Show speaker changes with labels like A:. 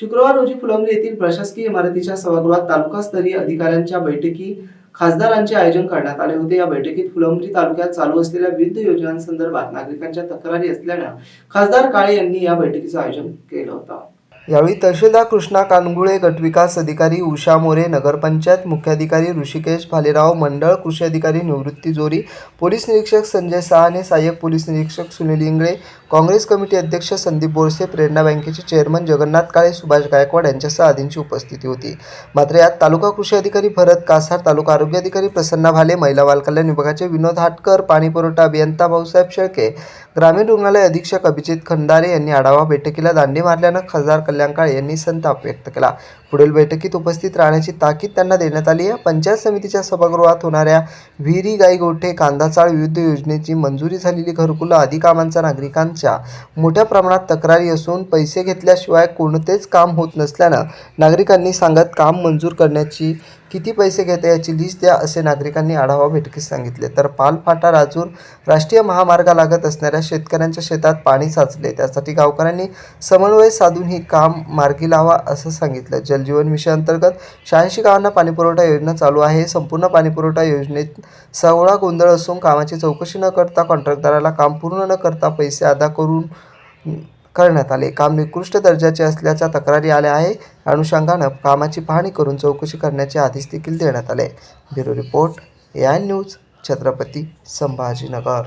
A: शुक्रवार रोजी फुलंब्री येथील प्रशासकीय इमारतीच्या सभागृहात तालुकास्तरीय अधिकाऱ्यांच्या बैठकी खासदारांचे आयोजन करण्यात आले होते. या बैठकीत फुलंब्री तालुक्यात चालू असलेल्या विविध योजनांसंदर्भात नागरिकांच्या तक्रारी असल्यानं खासदार काळे यांनी या बैठकीचं आयोजन केलं होतं. यावेळी तहसीलदार कृष्णा कानगुळे गटविकास अधिकारी उषा मोरे नगरपंचायत मुख्याधिकारी ऋषिकेश भालेराव मंडळ कृषी अधिकारी निवृत्ती जोरी पोलीस निरीक्षक संजय सहाने सहाय्यक पोलीस निरीक्षक सुनील इंगळे काँग्रेस कमिटी अध्यक्ष संदीप बोरसे प्रेरणा बँकेचे चेअरमन जगन्नाथ काळे सुभाष गायकवाड यांच्यासह आदींची उपस्थिती होती. मात्र यात तालुका कृषी अधिकारी भरत कासार तालुका आरोग्य अधिकारी प्रसन्ना भाले महिला बालकल्याण विभागाचे विनोद हाटकर पाणीपुरवठा अभियंता भाऊसाहेब शेळके ग्रामीण रुग्णालय अधीक्षक अभिजित खंडारे यांनी आढावा बैठकीला दांडी मारल्यानं खासदार कल्याण काळे यांनी संताप व्यक्त केला. पुढील बैठकीत उपस्थित राहण्याची ताकीद त्यांना देण्यात आली आहे. पंचायत समितीच्या सभागृहात होणाऱ्या विहिरी गाई गोठे कांदाचाळ विविध योजनेची मंजुरी झालेली घरकुलं आदी कामांचा नागरिकांच्या मोठ्या प्रमाणात तक्रारी असून पैसे घेतल्याशिवाय कोणतेच काम होत नसल्यानं नागरिकांनी सांगत काम मंजूर करण्याची किती पैसे घेते याची लिस्ट द्या असे नागरिकांनी आढावा बैठकीत सांगितले. तर पालफाटा राजूर राष्ट्रीय महामार्गालागत असणाऱ्या शेतकऱ्यांच्या शेतात पाणी साचले. त्यासाठी गावकऱ्यांनी समन्वय साधून ही काम मार्गी लावा असं सांगितलं. जलजीवन मिशन अंतर्गत शहाऐंशी गावांना पाणीपुरवठा योजना चालू आहे. संपूर्ण पाणीपुरवठा योजनेत सवळा गोंधळ असून कामाची चौकशी न करता कॉन्ट्रॅक्टदाराला काम पूर्ण न करता पैसे अदा करून करण्यात आले. काम निकृष्ट दर्जाचे असल्याच्या तक्रारी आल्या आहे अनुषंगानं कामाची पाहणी करून चौकशी करण्याचे आदेश देखील देण्यात आले. Bureau report A I news Chhatrapati Sambhajinagar.